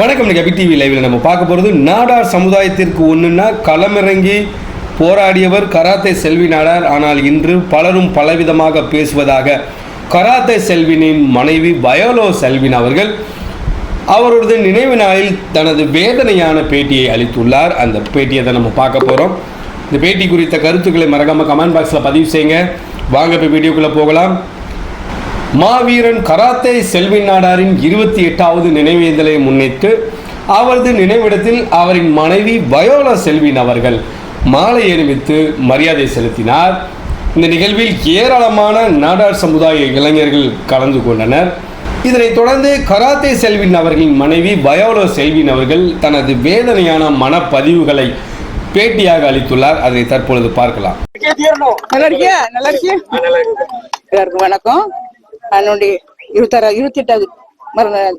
வணக்கம். இன்னைக்கு டிவி லைவில் நம்ம பார்க்க போகிறது நாடார் சமுதாயத்திற்கு ஒன்றுன்னா களமிறங்கி போராடியவர் கராத்தே செல்வி நாடார். ஆனால் இன்று பலரும் பலவிதமாக பேசுவதாக கராத்தே செல்வினின் மனைவி பயோலோ செல்வின் அவர்கள் அவரது நினைவு நாளில் தனது வேதனையான பேட்டியை அளித்துள்ளார். அந்த பேட்டியை தான் நம்ம பார்க்க போகிறோம் இந்த பேட்டி குறித்த கருத்துக்களை மறக்காமல் கமெண்ட் பாக்ஸில் பதிவு செய்யுங்க. வாங்க இப்போ வீடியோக்குள்ளே போகலாம். மாவீரன் கராத்தே செல்வி நாடாரின் இருபத்தி எட்டாவது நினைவேந்தலை முன்னிட்டு அவரது நினைவிடத்தில் அவரின் மனைவி வயோலா செல்வின் அவர்கள் மாலை அணிவித்து மரியாதை செலுத்தினார். இந்த நிகழ்வில் ஏராளமான நாடார் சமுதாய இளைஞர்கள் கலந்து கொண்டனர். இதனைத் தொடர்ந்து கராத்தே செல்வின் அவர்களின் மனைவி வயோலா செல்வின் அவர்கள் தனது வேதனையான மனப்பதிவுகளை பேட்டியாக அளித்துள்ளார். அதை தற்பொழுது பார்க்கலாம். நல்லா இருக்கியா? நல்லா இருக்கியா? எல்லாருக்கும் வணக்கம். என்னுடைய இருபத்தாறு இருபத்தெட்டாவது மறுநாள்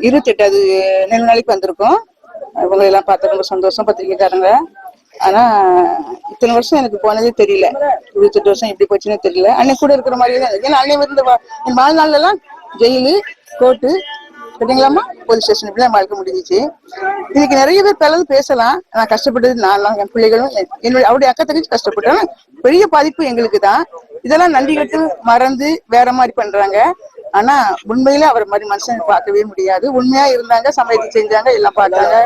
இருபத்தெட்டாவது நெல் நாளைக்கு வந்திருக்கோம். இவங்க எல்லாம் பார்த்து ரொம்ப சந்தோஷம் பத்திரிக்கைக்காரங்க ஆனா இத்தனை வருஷம் எனக்கு போனதே தெரியல. இருபத்தெட்டு வருஷம் எப்படி போச்சுன்னே தெரியல. அன்னைக்கு கூட இருக்கிற மாதிரியே தான் ஏன்னா அன்னைக்கு இருந்த வா- என் வாழ்நாள்ல எல்லாம் ஜெயிலு கோர்ட்டு சரிங்களாமா போலீஸ் ஸ்டேஷன் இப்படிலாம் வாழ்க்கை முடிஞ்சிச்சு. இன்னைக்கு நிறைய பேர் பலது பேசலாம். நான் கஷ்டப்பட்டது நான் என் பிள்ளைகளும் என்னுடைய அவருடைய அக்கா தங்கச்சி கஷ்டப்பட்டாங்க. பெரிய பாதிப்பு எங்களுக்கு தான். இதெல்லாம் நன்றி மறந்து வேற மாதிரி பண்றாங்க. ஆனா உண்மையில அவர் மாதிரி மனுஷன் பார்க்கவே முடியாது. உண்மையா இருந்தாங்க சமயத்தை செஞ்சாங்க எல்லாம் பார்த்தாங்க.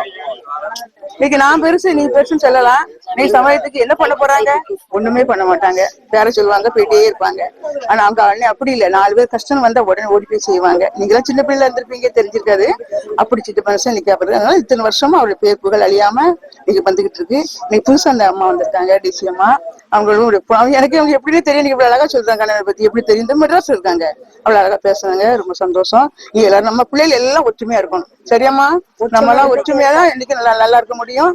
இன்னைக்கு நான் பெருசு நீ பெருசுன்னு சொல்லலாம் நீ சமயத்துக்கு என்ன பண்ண போறாங்க? ஒண்ணுமே பண்ண மாட்டாங்க. வேற சொல்லுவாங்க போயிட்டே இருப்பாங்க. ஆனா அவங்க அண்ணன் அப்படி இல்ல. நாலு பேர் கஷ்டம் வந்தா உடனே ஓடி போய் செய்வாங்க. நீங்க எல்லாம் சின்ன பிள்ளைல இருந்திருப்பீங்க தெரிஞ்சிருக்காது. அப்படி சின்ன மனுஷன் இன்னைக்கு அப்படி அதனால இத்தனை வருஷமா அவருடைய பேர் புகழ் அழியாம இன்னைக்கு வந்துகிட்டு இருக்கு. இன்னைக்கு புதுசா அந்த அம்மா வந்திருக்காங்க டிசி அம்மா. அவங்களும் எனக்கு அவங்க எப்படின்னே தெரியும் நீங்க இவ்வளவு அழகா சொல்றாங்க கண்ணனை பத்தி. எப்படி தெரியும் இந்த மெட்ராஸ் இருக்காங்க அவ்வளவு அழகா பேசுறாங்க. ரொம்ப சந்தோஷம். நீங்க எல்லாரும் நம்ம பிள்ளைகள் எல்லாம் ஒற்றுமையா இருக்கணும். சரியாம்மா? நம்ம எல்லாம் ஒற்றுமையா தான் இன்னைக்கு நல்லா நல்லா இருக்கும் முடியும்.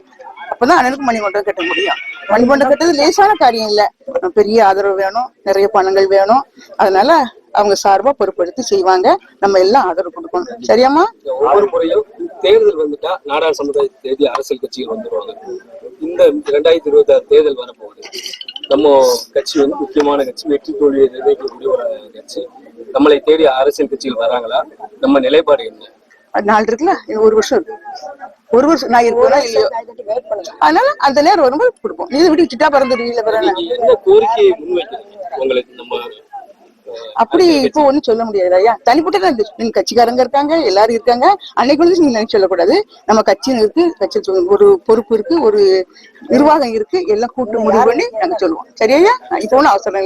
அப்பதான் அண்ணனுக்கு மணிமண்டபம் கட்ட முடியும். மணிமண்டபம் கட்டுறது லேசான காரியம் இல்ல. பெரிய ஆதரவு வேணும் நிறைய பணங்கள் வேணும். அதனால அவங்க சார்பா பொறுப்பெடுத்து செய்வாங்க. நம்ம எல்லாம் ஆதரவு கொடுக்கணும். சரியாம்மா? ஒவ்வொரு முறையும் தேர்தல் வந்துட்டா நாடார் சமுதாயத்தை தேடி அரசியல் கட்சிகள் வந்துருவாங்க. இந்த ரெண்டாயிரத்தி இருபத்தி ஆறு தேர்தல் வரப்போகுது. நம்ம கட்சி வந்து முக்கியமான கட்சி. வெற்றி தோல்வியை நிர்ணயிக்கக்கூடிய ஒரு கட்சி. நம்மளை தேடி அரசியல் கட்சிகள் வராங்களா? நம்ம நிலைப்பாடு என்ன? நாள் இருக்குல்ல? ஒரு வருஷம் இருக்கு. ஒரு வருஷம் நான் இருக்கா இல்லையோ? அதனால அந்த நேரம் வரும்போது கொடுப்போம். நீ விட்டு வச்சுட்டா பிறந்துடுவீங்களா பிறகு அப்படி இப்போ ஒண்ணும் சொல்ல முடியாது ஐயா. தனிப்பட்ட நீங்க கட்சிக்காரங்க இருக்காங்க எல்லாரும் இருக்காங்க. அன்னைக்கு வந்து நீங்க நினைச்சு சொல்லக்கூடாது. நம்ம கட்சின்னு இருக்கு கட்சி. ஒரு பொறுப்பு இருக்கு ஒரு நிர்வாகம் இருக்கு. எல்லாம் கூட்டு முடிவு பண்ணி நாங்க சொல்லுவோம். சரியா இப்போ ஒன்றும் அவசரம் இல்லை.